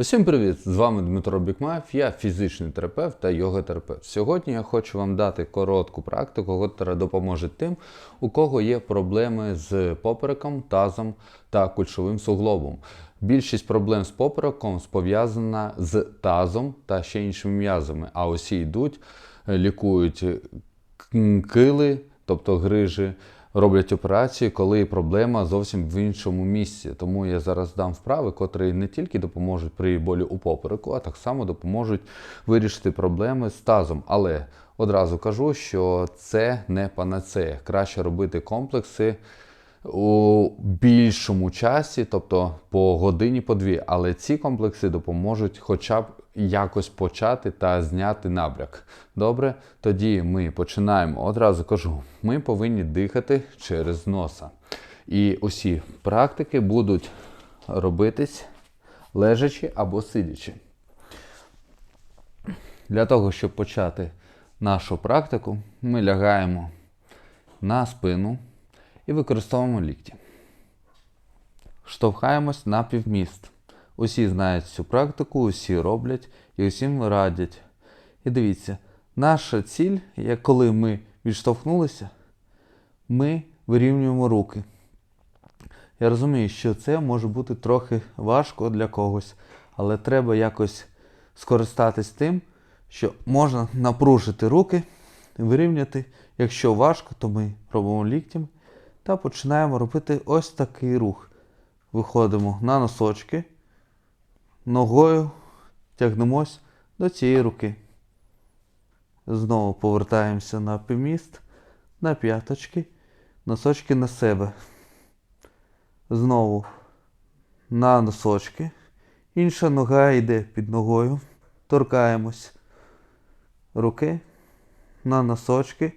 Усім привіт! З вами Дмитро Бікмаєв, я фізичний терапевт та йога-терапевт. Сьогодні я хочу вам дати коротку практику, яка допоможе тим, у кого є проблеми з попереком, тазом та кульшовим суглобом. Більшість проблем з попереком пов'язана з тазом та ще іншими м'язами, а усі йдуть, лікують кили, тобто грижі, роблять операції, коли проблема зовсім в іншому місці. Тому я зараз дам вправи, котрі не тільки допоможуть при болі у попереку, а так само допоможуть вирішити проблеми з тазом. Але одразу кажу, що це не панацея. Краще робити комплекси у більшому часі, тобто по годині, по дві. Але ці комплекси допоможуть хоча б якось почати та зняти набряк. Добре, тоді ми починаємо. Одразу кажу, ми повинні дихати через носа. І усі практики будуть робитись лежачи або сидячи. Для того, щоб почати нашу практику, ми лягаємо на спину і використовуємо лікті. Штовхаємось на півміст. Усі знають цю практику, усі роблять і усім радять. І дивіться, наша ціль, як коли ми відштовхнулися, ми вирівнюємо руки. Я розумію, що це може бути трохи важко для когось, але треба якось скористатись тим, що можна напружити руки, вирівняти. Якщо важко, то ми робимо ліктем та починаємо робити ось такий рух. Виходимо на носочки, ногою тягнемось до цієї руки. Знову повертаємося на півміст, на п'яточки, носочки на себе. Знову на носочки. Інша нога йде під ногою. Торкаємось руки на носочки,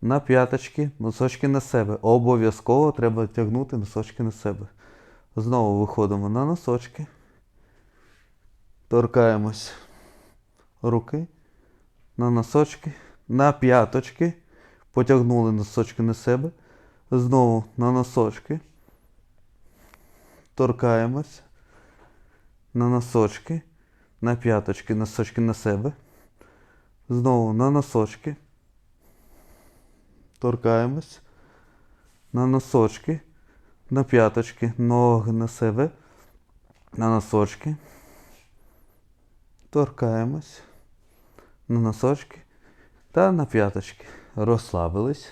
на п'яточки, носочки на себе. Обов'язково треба тягнути носочки на себе. Знову виходимо на носочки. Торкаємось руки на носочки, на п'яточки. Потягнули носочки на себе. Знову на носочки. Торкаємось на носочки, на п'яточки, носочки на себе. Знову на носочки. Торкаємось. На носочки, на п'яточки, ноги на себе, на носочки. Торкаємось. На носочки та на п'яточки. Розслабились.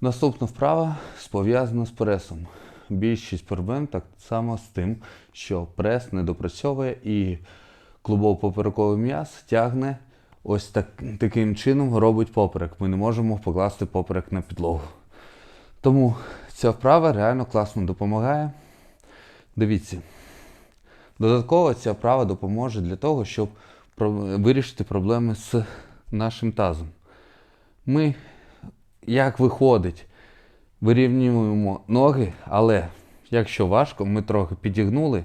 Наступна вправа пов'язана з пресом. Більшість проблем так само з тим, що прес не допрацьовує і клубово-поперековий м'яз тягне ось так, таким чином робить поперек. Ми не можемо покласти поперек на підлогу. Тому ця вправа реально класно допомагає. Дивіться. Додатково ця вправа допоможе для того, щоб вирішити проблеми з нашим тазом. Ми, як виходить, вирівнюємо ноги, але якщо важко, ми трохи підігнули.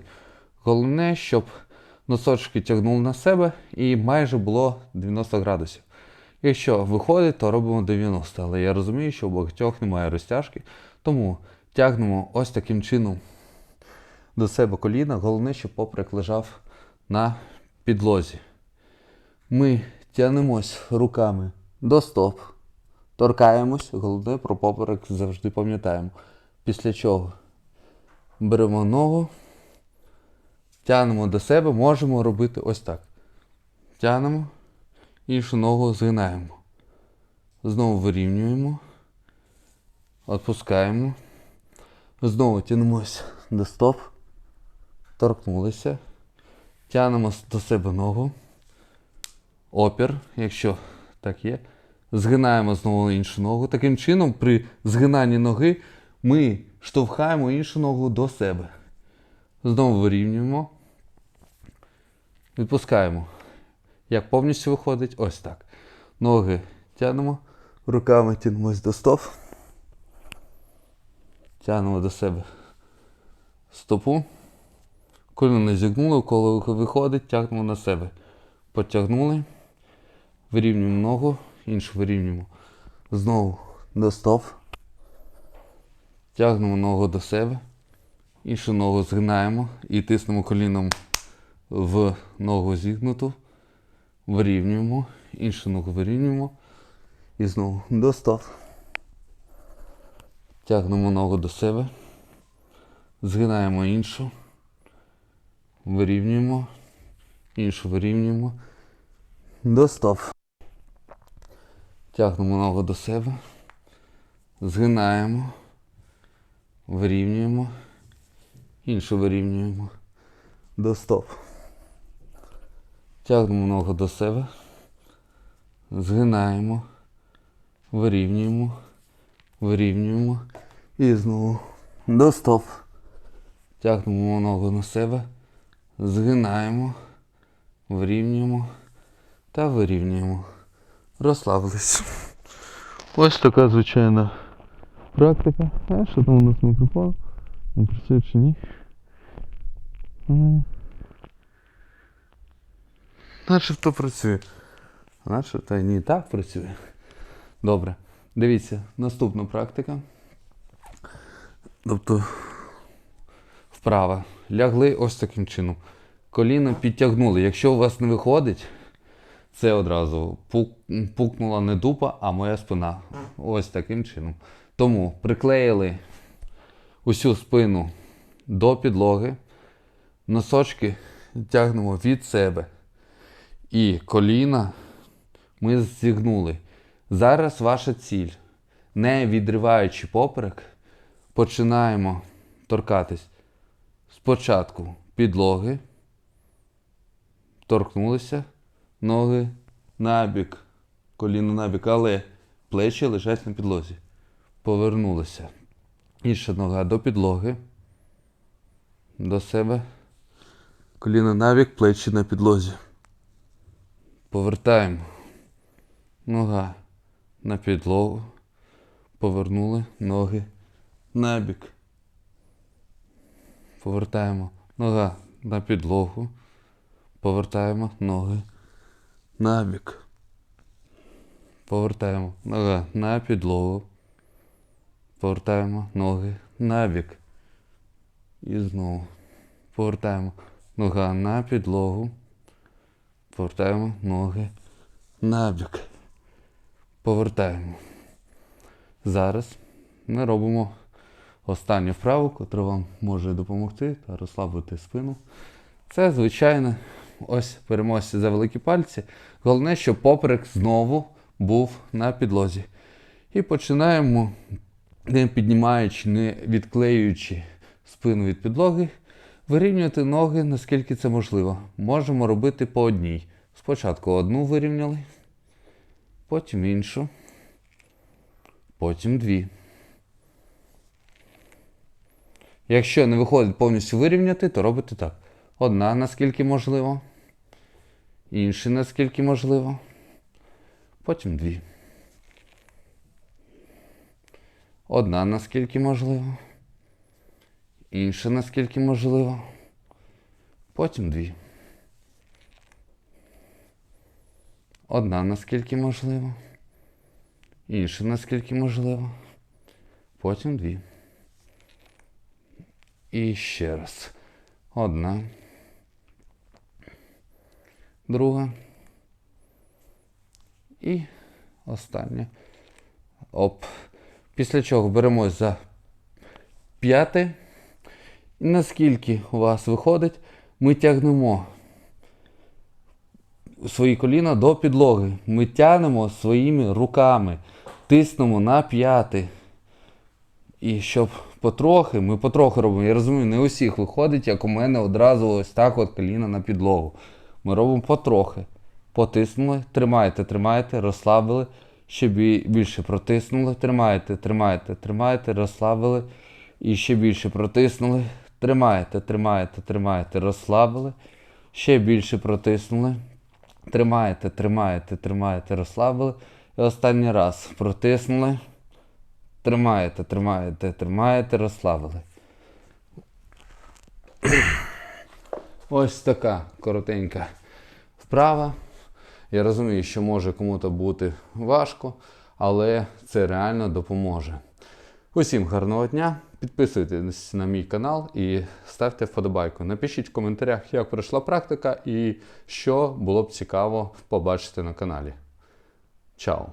Головне, щоб носочки тягнули на себе і майже було 90 градусів. Якщо виходить, то робимо 90, але я розумію, що у багатьох немає розтяжки, тому тягнемо ось таким чином до себе коліна. Головне, щоб поперек лежав на підлозі. Ми тягнемось руками до стоп. Торкаємось, головне про поперек завжди пам'ятаємо. Після чого беремо ногу, тягнемо до себе, можемо робити ось так. Тягнемо, іншу ногу згинаємо. Знову вирівнюємо, відпускаємо. Знову тягнемось до стоп. Торкнулися. Тягнемо до себе ногу. Опір, якщо так є. Згинаємо знову іншу ногу. Таким чином, при згинанні ноги ми штовхаємо іншу ногу до себе. Знову вирівнюємо. Відпускаємо. Як повністю виходить, ось так. Ноги тягнемо, руками тягнемось до стоп. Тягнемо до себе стопу. Коліно зігнули, коли виходить, тягнемо на себе. Потягнули. Вирівнюємо ногу, іншу вирівнюємо. Знову до стоп. Тягнемо ногу до себе. Іншу ногу згинаємо і тиснемо коліном в ногу зігнуту, вирівнюємо, іншу ногу вирівнюємо. І знову до стоп. Тягнемо ногу до себе. Згинаємо іншу. Вирівнюємо. Іншу вирівнюємо. До стоп. Тягнемо ногу до себе. Згинаємо. Вирівнюємо. Іншу вирівнюємо. До стоп. Тягнемо ногу до себе. Згинаємо. Вирівнюємо. Вирівнюємо. І знову до стоп. Тягнемо ногу на себе. Згинаємо. Вирівнюємо. Та вирівнюємо. Розслабились. Ось така звичайна практика. А що там у нас мікрофон? Не працює чи ні? Начебто працює. Начебто ні, так працює. Добре. Дивіться, наступна практика. Тобто вправа. Лягли ось таким чином. Коліна підтягнули. Якщо у вас не виходить, це одразу пук, пукнула не дупа, а моя спина. Ось таким чином. Тому приклеїли усю спину до підлоги, носочки тягнемо від себе. І коліна ми зігнули. Зараз ваша ціль. Не відриваючи поперек, починаємо торкатись спочатку підлоги, торкнулися, ноги набік, коліно набік, але плечі лежать на підлозі. Повернулися. Інша нога до підлоги, до себе, коліно набік, плечі на підлозі. Повертаємо. Нога на підлогу. Повернули ноги на бік. Повертаємо нога на підлогу. Повертаємо ноги на бік. Повертаємо нога на підлогу. Повертаємо ноги на бік. І знову. Повертаємо нога на підлогу. Повертаємо ноги на бік. Повертаємо. Зараз ми робимо останню вправу, яка вам може допомогти та розслабити спину. Це звичайно, ось переможці за великі пальці. Головне, щоб поперек знову був на підлозі. І починаємо, не піднімаючи, не відклеюючи спину від підлоги, вирівнювати ноги, наскільки це можливо. Можемо робити по одній. Спочатку одну вирівняли, потім іншу, потім дві. Якщо не виходить повністю вирівняти, то робите так. Одна наскільки можливо, інша наскільки можливо, потім дві. Одна наскільки можливо, інша наскільки можливо, потім дві. Одна наскільки можливо, інша наскільки можливо, потім дві. І ще раз. Одна. Друга. І остання. Оп. Після чого беремось за п'яте. І наскільки у вас виходить, ми тягнемо свої коліна до підлоги. Ми тягнемо своїми руками, тиснемо на п'яти. І щоб потрохи, ми потрохи робимо. Я розумію, не у всіх виходить, як у мене одразу ось так от коліна на підлогу. Ми робимо потрохи. Потиснули, тримаєте, тримаєте, розслабили. Ще більше протиснули, тримаєте, тримаєте, тримаєте, розслабили. І ще більше протиснули. Тримаєте, тримаєте, тримаєте, розслабили. Ще більше протиснули. Тримаєте, тримаєте, тримаєте, розслабили. І останній раз протиснули. Тримаєте, тримаєте, тримаєте, розслабили. Ось така коротенька вправа. Я розумію, що може кому-то бути важко, але це реально допоможе. Усім гарного дня. Підписуйтесь на мій канал і ставте вподобайку. Напишіть в коментарях, як пройшла практика і що було б цікаво побачити на каналі. Чао!